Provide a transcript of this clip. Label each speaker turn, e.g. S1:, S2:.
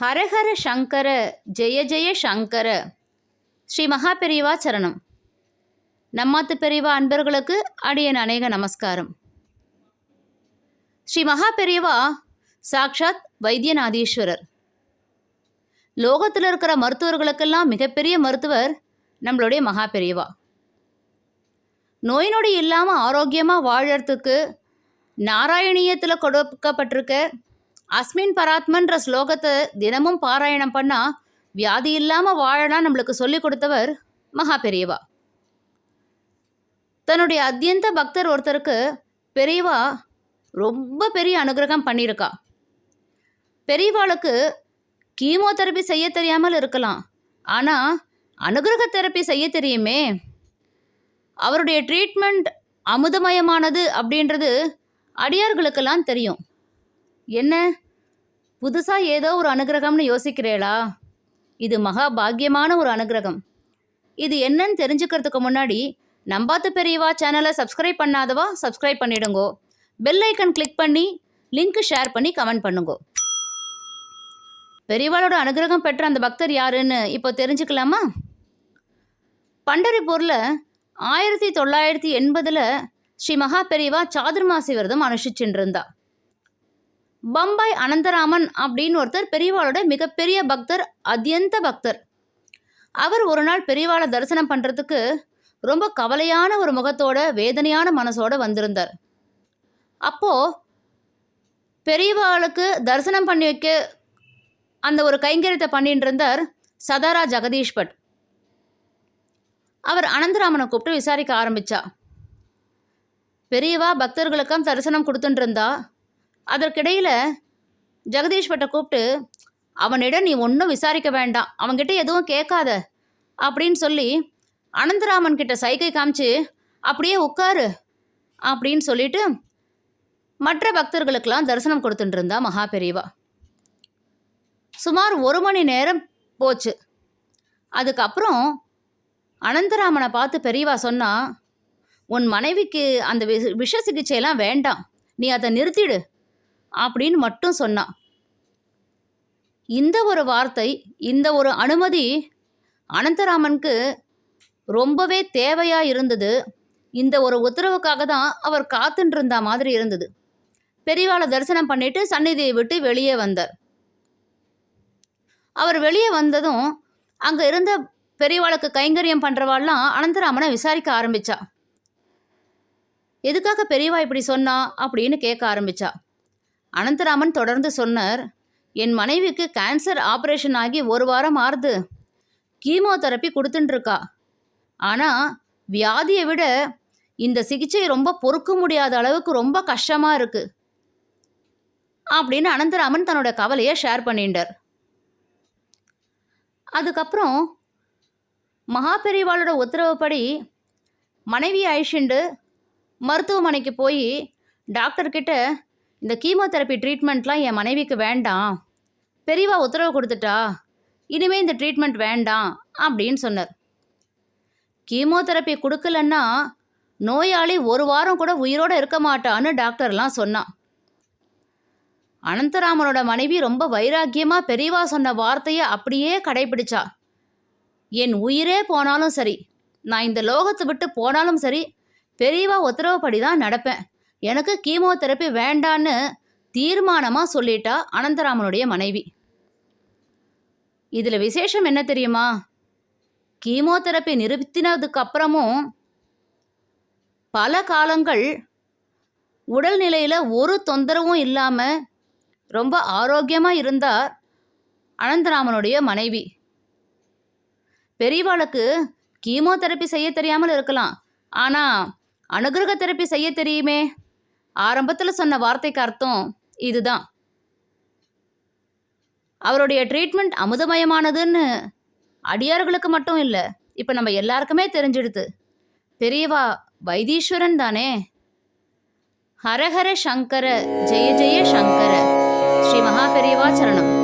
S1: ஹரஹர சங்கர ஜெய ஜெய சங்கர. ஸ்ரீ மகா பெரியவா சரணம். நம்மாத்து பெரியவா அன்பர்களுக்கு அடியன் அநேக நமஸ்காரம். ஸ்ரீ மகா பெரியவா சாக்ஷாத் வைத்தியநாதீஸ்வரர். லோகத்தில் இருக்கிற மருத்துவர்களுக்கெல்லாம் மிகப்பெரிய மருத்துவர் நம்மளுடைய மகா பெரியவா நோய் நொடி இல்லாமல் ஆரோக்கியமாக வாழறதுக்கு நாராயணியத்தில் கொடுக்கப்பட்டிருக்க அஸ்மின் பராத்மன்ற ஸ்லோகத்தை தினமும் பாராயணம் பண்ணால் வியாதி இல்லாமல் வாழலாம் நம்மளுக்கு சொல்லி கொடுத்தவர் மகா பெரியவா. தன்னுடைய அத்தியந்த பக்தர் ஒருத்தருக்கு பெரியவா ரொம்ப பெரிய அனுகிரகம் பண்ணியிருக்கா. பெரியவாளுக்கு கீமோதெரப்பி செய்ய தெரியாமல் இருக்கலாம். ஆனால் அனுகிரக தெரப்பி செய்ய தெரியுமே. அவருடைய ட்ரீட்மெண்ட் அமுதமயமானது அப்படின்றது அடியார்களுக்கெல்லாம் தெரியும். என்ன? புதுசாக ஏதோ ஒரு அனுகிரகம்னு யோசிக்கிறேளா? இது மகா பாக்கியமான ஒரு அனுகிரகம். இது என்னன்னு தெரிஞ்சுக்கிறதுக்கு முன்னாடி நம்பாத்து பெரியவா சேனலை சப்ஸ்கிரைப் பண்ணாதவா சப்ஸ்கிரைப் பண்ணிடுங்கோ. பெல் ஐக்கன் கிளிக் பண்ணி லிங்க் ஷேர் பண்ணி கமெண்ட் பண்ணுங்கோ. பெரியவாளோட அனுகிரகம் பெற்ற அந்த பக்தர் யாருன்னு இப்போ தெரிஞ்சுக்கலாமா? பண்டரிப்பூரில் ஆயிரத்தி தொள்ளாயிரத்தி எண்பதில் ஸ்ரீ மகா பெரியவா சாதுர்மாசி விரதம் அனுஷ்டிச்சுட்டு இருந்தா பம்பாய் அனந்தராமன் அப்படின்னு ஒருத்தர் பெரியவாளோட மிகப்பெரிய பக்தர் அத்தியந்த பக்தர். அவர் ஒரு நாள் பெரியவாளை தரிசனம் பண்ணுறதுக்கு ரொம்ப கவலையான ஒரு முகத்தோட வேதனையான மனசோட வந்திருந்தார். அப்போது பெரியவாளுக்கு தரிசனம் பண்ணி வைக்க அந்த ஒரு கைங்கரியத்தை பண்ணிட்டு இருந்தார் சதாரா ஜெகதீஷ் பட் அவர் அனந்தராமனை கூப்பிட்டு விசாரிக்க ஆரம்பித்தா பெரியவா பக்தர்களுக்கும் தரிசனம் கொடுத்துட்டு இருந்தா அதற்கிடையில் ஜெகதீஷ் பட்டை கூப்பிட்டு அவனிடம் நீ ஒன்றும் விசாரிக்க வேண்டாம். அவன்கிட்ட எதுவும் கேட்காத. அப்படின்னு சொல்லி அனந்தராமன் கிட்ட சைகை காமிச்சு அப்படியே உட்காரு. அப்படின்னு சொல்லிட்டு மற்ற பக்தர்களுக்கெல்லாம் தரிசனம் கொடுத்துட்டு இருந்தா மகா பெரியவா. சுமார் ஒரு மணி நேரம் போச்சு. அதுக்கப்புறம் அனந்தராமனை பார்த்து பெரியவா சொன்னா உன் மனைவிக்கு அந்த விஷ சிகிச்சையெல்லாம் வேண்டாம். நீ அதை நிறுத்திடு. அப்படின்னு மட்டும் சொன்னான். இந்த ஒரு வார்த்தை இந்த ஒரு அனுமதி அனந்தராமனுக்கு ரொம்பவே தேவையாக இருந்தது. இந்த ஒரு உத்தரவுக்காக தான் அவர் காத்துட்டு இருந்த மாதிரி இருந்தது. பெரியவாளை தரிசனம் பண்ணிட்டு சந்நிதியை விட்டு வெளியே வந்தார். அவர் வெளியே வந்ததும் அங்கே இருந்த பெரியவாளுக்கு கைங்கரியம் பண்ணுறவாள்லாம் அனந்தராமனை விசாரிக்க ஆரம்பித்தா எதுக்காக பெரியவா இப்படி சொன்னா? அப்படின்னு கேட்க ஆரம்பித்தா அனந்தராமன் தொடர்ந்து சொன்னார் என் மனைவிக்கு கேன்சர் ஆப்ரேஷன் ஆகி ஒரு வாரம் ஆறுது. கீமோதெரப்பி கொடுத்துட்டுருக்கா ஆனால் வியாதியை விட இந்த சிகிச்சை ரொம்ப பொறுக்க முடியாத அளவுக்கு ரொம்ப கஷ்டமாக இருக்கு. அப்படின்னு அனந்தராமன் தன்னோட கவலையை ஷேர் பண்ணிட்டார் அதுக்கப்புறம் மகாபெரிவாளோட உத்தரவுப்படி மனைவி அழிச்சுண்டு மருத்துவமனைக்கு போய் டாக்டர்கிட்ட இந்த கீமோதெரப்பி ட்ரீட்மெண்ட்லாம் என் மனைவிக்கு வேண்டாம். பெரியவா உத்தரவு கொடுத்துட்டா இனிமே இந்த ட்ரீட்மெண்ட் வேண்டாம் அப்படின்னு சொன்னார். கீமோதெரப்பி கொடுக்கலன்னா நோயாளி ஒரு வாரம் கூட உயிரோடு இருக்க மாட்டான்னு டாக்டர்லாம் சொன்னான். அனந்தராமனோட மனைவி ரொம்ப வைராக்கியமாக பெரியவா சொன்ன வார்த்தையை அப்படியே கடைபிடிச்சா. என் உயிரே போனாலும் சரி நான் இந்த லோகத்தை விட்டு போனாலும் சரி பெரியவா உத்தரவுப்படி தான் நடப்பேன். எனக்கு கீமோதெரப்பி வேண்டான்னு தீர்மானமாக சொல்லிட்டா அனந்தராமனுடைய மனைவி. இதில் விசேஷம் என்ன தெரியுமா? கீமோதெரப்பி நிறுத்தினதுக்கு அப்புறமும் பல காலங்கள் உடல்நிலையில் ஒரு தொந்தரவும் இல்லாமல் ரொம்ப ஆரோக்கியமாக இருந்தார் அனந்தராமனுடைய மனைவி. பெரியவாளுக்கு கீமோதெரப்பி செய்ய தெரியாமல் இருக்கலாம். ஆனால் அனுகிரக தெரப்பி செய்ய தெரியுமே? ஆரம்பத்தில் சொன்ன வார்த்தைக்கு அர்த்தம் இதுதான். அவருடைய ட்ரீட்மெண்ட் அமுதமயமானதுன்னு அடியார்களுக்கு மட்டும் இல்லை இப்போ நம்ம எல்லாருக்குமே தெரிஞ்சிடுது. பெரியவா வைத்தீஸ்வரன் தானே? ஹரஹர சங்கர ஜெய ஜெய சங்கர. ஸ்ரீ மகா பெரியவா சரணம்.